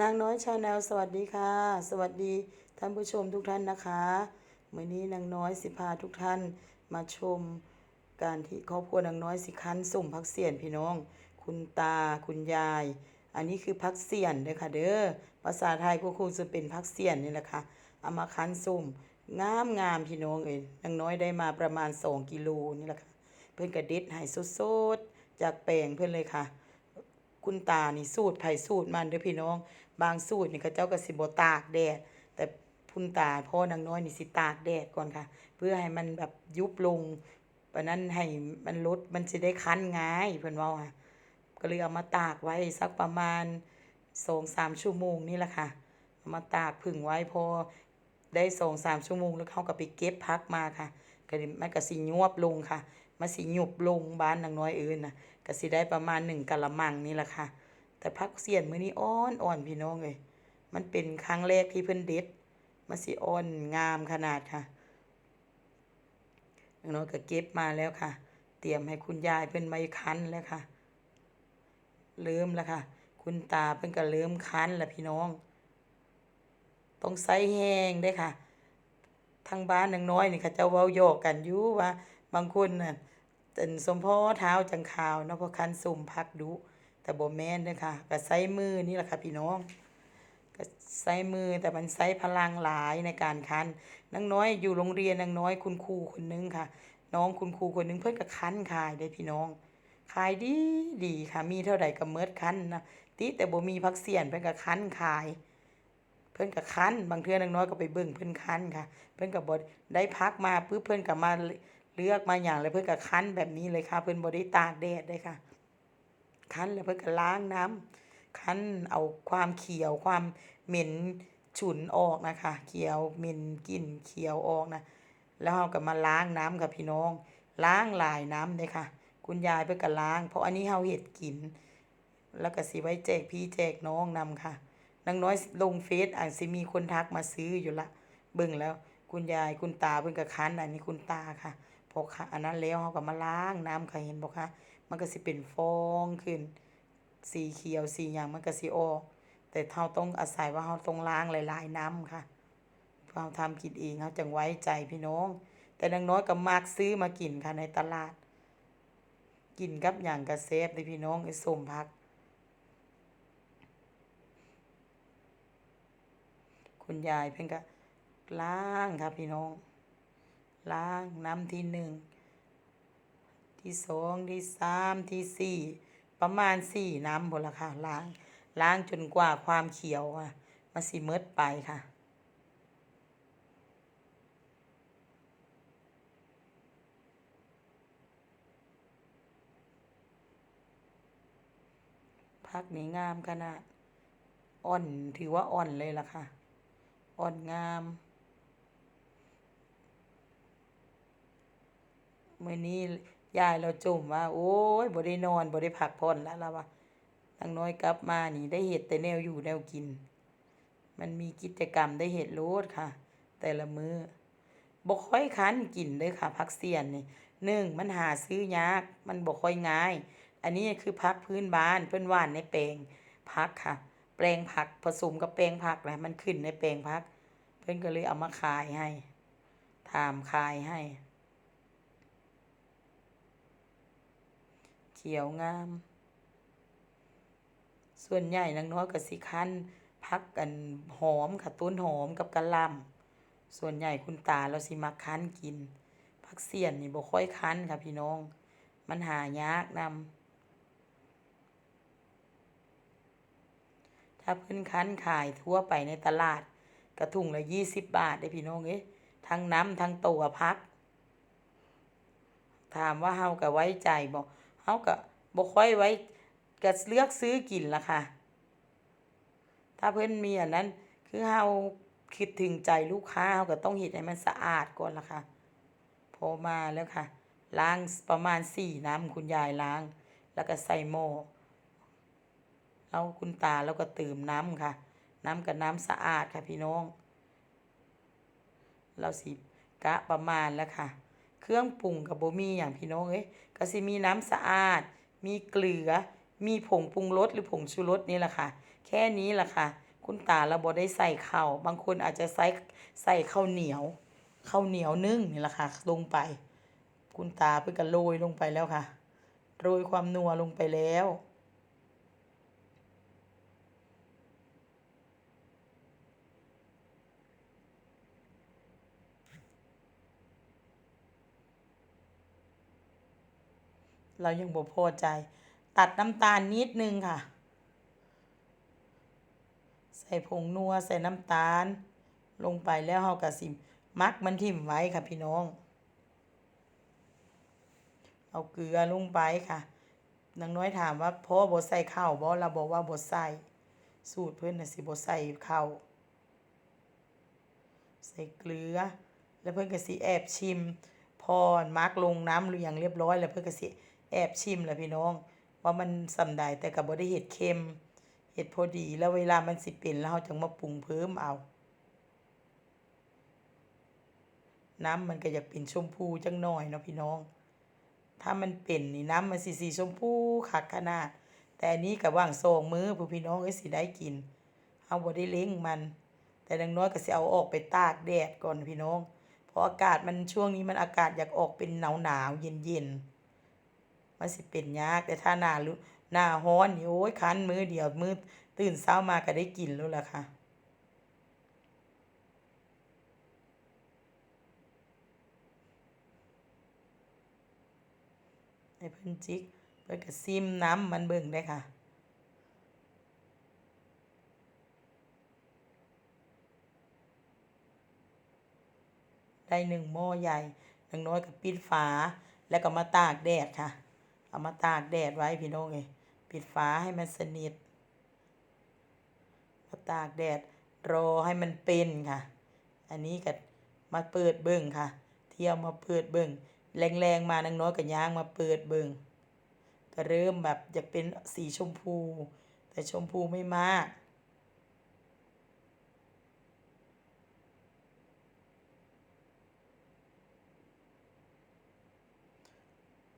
นางน้อยชาแนลสวัสดีค่ะ สวัสดีท่านผู้ชมทุกท่านนะคะเมื้อนี้นางน้อยสิพาทุกท่านมาชมการที่ครอบครัวนางน้อยสิคั้นสุ่มพักเสียนพี่น้อง คุณตาคุณยาย อันนี้คือพักเสียนเด้อค่ะเด้อภาษาไทยก็คงจะเป็นพักเสียนนี่แหละค่ะเอามาคั้นสุ่มงามงามพี่น้องเอ้ยนางน้อยได้มาประมาณ2กิโลนี่แหละค่ะเพิ่อนก็เด็ดให้สดๆจากแปลงเพิ่อนเลยค่ะ คุณตานี่สูตรไผ่สูตรมันเด้อพี่น้อง บางสูตรนี่เขาเจ้าก็สิบ่ตากแดด แต่คุณตาพ่อนางน้อยนี่สิตากแดดก่อนค่ะ เพื่อให้มันแบบยุบลงปะนั้นให้มันลดมันสิได้คั้นง่ายเพิ่นเว้าค่ะก็เลยเอามาตากไว้สักประมาณ2-3ชั่วโมงนี่แหละค่ะเอามาตากผึ่งไว้พอได้2-3ชั่วโมงแล้วเขาก็ไปเก็บพักมาค่ะก็นี่มันก็สิยวบลงค่ะมันสิยุบลงบ้านนางน้อยเอิ้นน่ะก็สิได้ประมาณ1กะละมังนี่แหละค่ะ แต่พักเสียนมื้อนี้อ่อนอ่อนพี่น้องเอ้ยมันเป็นครั้งแรกที่เพิ่นเด็ดมันสิอ่อนงามขนาดค่ะนางน้อยก็เก็บมาแล้วค่ะ เตรียมให้คุณยายเพิ่นมาคั้นแล้วค่ะ เริ่มแล้วค่ะ คุณตาเพิ่นก็เริ่มคั้นแล้วพี่น้อง ต้องใส่แห้งเด้ค่ะ ทางบ้านนางน้อยนี่เขาเจ้าเว้าหยกกันอยู่ว่า บางคนน่ะเป็นสมพอเท้าจังขาวเนาะพราะคั้นสุ่มพักดุ แต่บ่แม่นเด้อค่ะก็ใช้มือนี่แหละค่ะพี่น้องก็ใช้มือแต่มันใช้พลังหลายในการคันนางน้อยอยู่โรงเรียนนางน้อยคุณครูคนหนึงค่ะ น้องคุณครูคนหนึงเพิ่อนก็คันขายได้พี่น้อง ขายดีดีค่ะ มีเท่าใดก็เมิดคันนะติแต่บ่มีผักเสียนเพิ่อนก็คันขาย เพิ่อนก็คันบางเทื่อนางน้อยก็ไปเบิ่งเพิ่อนคันค่ะ เพิ่อนก็บ่ได้พักมาปึ๊บเพิ่อนก็มาเลือกมาหยังแล้วเพิ่อนก็คันแบบนี้เลยค่ะ เพิ่อนบ่ได้ตากแดดเด้ค่ะ คั้นแล้วเพิ่นก็ล้างน้ำคั้นเอาความเขียวความเหม็นฉุนออกนะคะ เขียวเหม็นกลิ่นเขียวออกนะ แล้วเราก็มาล้างน้ำค่ะพี่น้อง ล้างหลายน้ำเลยค่ะ คุณยายเพิ่นก็ล้าง เพราะอันนี้เฮาเฮ็ดกิน แล้วก็สิไว้แจกพี่แจกน้องนำค่ะนางน้อยลงเฟซอาจสิมีคนทักมาซื้ออยู่ละเบิ่งแล้วคุณยายคุณตาเพิ่นก็คั้นอันนี้คุณตาค่ะพอค่ะอันนั้นแล้วเฮาก็มาล้างน้ำค่ะเห็นบ่คะ มันก็สิเป็นฟองขึ้น สีเขียวสีหยังมันก็สิออกแต่เฮาต้องอาศัยว่าเฮาต้องล้างหลายๆน้ำค่ะเพราะเฮาทำกินเองเฮาจังไว้ใจพี่น้อง แต่นางน้อยก็มักซื้อมากินค่ะในตลาด กินกับหยังก็แซ่บเด้พี่น้องไอ้ส้มผักคุณยายเพิ่นก็ล้างค่ะพี่น้อง ล้างน้ำที่หนึ่ง ที่สองที่สามที่สี่ประมาณสี่น้ำพุ่นล่ะค่ะล้าง ล้างจนกว่าความเขียวอะมันสิหมดไปค่ะผักนี่งามขนาดอ่อนถือว่าอ่อนเลยล่ะค่ะ อ่อนงามเมื้อนี้ ยายเราจมว่า โอ๊ยบ่ได้นอนบ่ได้พักผ่อนแล้วเราว่านางน้อยกลับมานี่ได้เฮ็ดแต่แนวอยู่แนวกิน มันมีกิจกรรมได้เฮ็ดโลดค่ะ แต่ละมื้อบ่ค่อยคันกินเด้อค่ะผักเสียนนี่หนึ่งมันหาซื้อยากมันบ่ค่อยง่าย อันนี้คือผักพื้นบ้านเพิ่นว่านในแปลงผักค่ะ แปลงผักผสมกับแปลงผักแหละมันขึ้นในแปลงผัก เพิ่อนก็เลยเอามาขายให้ถามขายให้ เขียวงาม ส่วนใหญ่นางน้อยก็สิคันผักอันหอมค่ะต้นหอมกับกะล่ำส่วนใหญ่คุณตาเราสิมักคั้นกินผักเสียนนี่บ่ค่อยคั้นค่ะพี่น้อง มันหายากนำถ้าเพิ่นคั้นขายทั่วไปในตลาดก็ถุงละ20บบาทเด้พี่น้องเอ้ยทั้งน้ำทั้งตัวผัก ถามว่าเฮาก็ไว้ใจบ่ เฮาก็บ่ค่อยไว้ก็เลือกซื้อกินล่ะค่ะ ถ้าเพิ่นมีอันนั้น คือเฮาคิดถึงใจลูกค้าเฮาก็ต้องเฮ็ดให้มันสะอาดก่อนล่ะค่ะ พอมาแล้วค่ะ ล้างประมาณ4น้ำคุณยายล้าง แล้วก็ใส่หม้อแล้วคุณตาแล้วก็เติมน้ำค่ะ น้ำก็น้ำสะอาดค่ะพี่น้อง เราสิกะประมาณแล้วค่ะ เครื่องปรุงกับ่มีอย่างพี่น้องเอ้ยก็สิมีน้ำสะอาด มีเกลือ มีผงปรุงรสหรือผงชูรสนี่แหละค่ะ แค่นี้แหละค่ะ คุณตาเราบอได้ใส่ข้าวบางคนอาจจะใส่ใส่ข้าวเหนียวข้าวเหนียวนึ่งนี่แหละค่ะลงไป คุณตาเพื่อก็โรยลงไปแล้วค่ะ โรยความนัวลงไปแล้ว เรายังบ่พอใจ ตัดน้ำตาลนิดหนึ่งค่ะ ใส่ผงนัวใส่น้ำตาล ลงไปแล้วเฮาก็สิมักมันทิ่มไว้ค่ะพี่น้อง เอาเกลือลงไปค่ะนางน้อยถามว่าพ่อบ่ใส่ข้าวบ่เราบอกว่าบ่ใส่สูตรเพิ่อนน่ะสิบ่ใส่ข้าวใส่เกลือ แล้วเพิ่อนก็สิแอบชิม พอมักลงน้ำหรือหยังเรียบร้อย แล้วเพิ่อนก็สิ อบชิมแหละพี่น้อง ว่ามันส่ำใดแต่ก็บ่ได้เฮ็ดเค็มเฮ็ดพอดีแล้วเวลามันสิเป็นแล้วเฮาจังมาปรุงเพิ่มเอา น้ำมันก็อยากเป็นชมพูจังหน่อยเนาะพี่น้อง ถ้ามันเป็นนี่น้ำมันสิสีชมพูคักขนาดแต่อันนี้ก็ว่างสองมื้อผู้พี่น้องเอ้สิได้กินเฮาบ่ได้เล้งมัน แต่ดังน้อยก็สิเอาออกไปตากแดดก่อนพี่น้อง เพราะอากาศมันช่วงนี้มันอากาศอยากออกเป็นหนาวๆเย็นๆ มันสิเป็นยากแต่ถ้าหน้าฤหน้าร้อนนี่โอ้ยคันมือเดียวมือตื่นเช้ามาก็ได้กินแล้วล่ะค่ะให้เพิ่นจิกเพิ่นก็ซิมน้ำมันเบิ่งได้ค่ะได้หนึ่งหม้อใหญ่นางน้อยก็ปิดฝา แล้วก็มาตากแดดค่ะ เอามาตากแดดไว้พี่น้องเอ้ยปิดฝาให้มันสนิทมาตากแดดรอให้มันเป็นค่ะ อันนี้ก็มาเปิดเบิ่งค่ะ เที่ยวมาเปิดเบิ่งแรงๆมานางน้อยก็ย่างมาเปิดเบิ่งก็เริ่มแบบอยากเป็นสีชมพู แต่ชมพูไม่มาก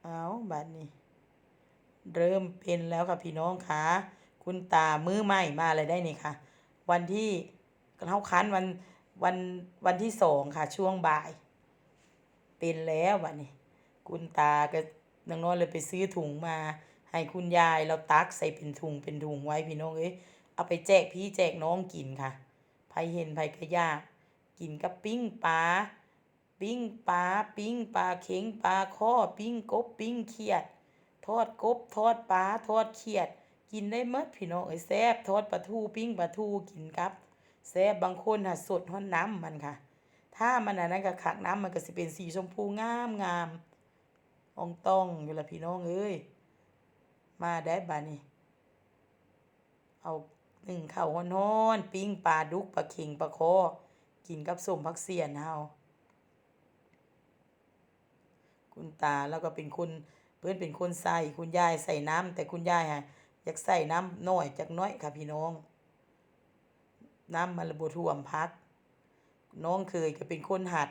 เอาบัดนี้ เริ่มเป็นแล้วค่ะพี่น้องค่ะ คุณตามือใหม่มาเลยได้นี่ค่ะ วันที่เฮาคันวันวันวันที่สองค่ะ ช่วงบ่าย เป็นแล้วบัดนี้ คุณตาก็นางน้อยเลยไปซื้อถุงมา ให้คุณยายเราตักใส่เป็นถุงเป็นถุงไว้พี่น้องเอ้ยเอาไปแจกพี่แจกน้องกินค่ะไผเห็นไผก็ยากกินกับปิ้งปลาปิ้งปลาปิ้งปลาเข็งปลาข้อปิ้งกบปิ้งเขียด ทอดกบทอดปลาทอดเขียด กินได้หมดพี่น้องเอ้ยแซ่บทอดปลาทูปิ้งปลาทูกินครับแซ่บบางคนน่ะสดฮ้อนน้ำมันค่ะ ถ้ามันอันนั้นก็คักน้ำมันก็สิเป็นสีชมพูงามงามองต้องอยู่ละพี่น้องเอ้ยมาได้บัดนี้เอาหนึ่งข้าวฮ้อนๆปิ้งปลาดุกปลาเข็งปลาคอกินกับส้มผักเสียนเฮาคุณตาแล้วก็เป็นคน เพิ่อนเป็นคนใส่คุณยายใส่น้ำแต่คุณยายอะอยากใส่น้ำน้อยจักน้อยค่ะพี่น้อง น้ำมันละบ่ท่วมพัก น้องเคยก็เป็นคนหัด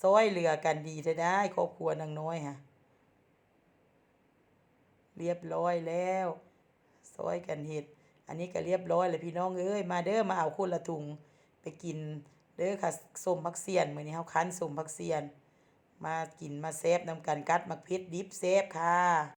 ซอยเหลือกันดีแท้ได้ครอบครัวนางน้อยค่ะเรียบร้อยแล้วซอยกันเฮ็ดอันนี้ก็เรียบร้อยแล้วพี่น้องเอ้ยมาเด้อมาเอาคนละถุงไปกินเด้อค่ะส้มผักเสียนมื้อนี้เฮาคั้นส้มผักเสียน มากินมาเซฟนำกันกัดมักพิษดดิบเซฟค่ะ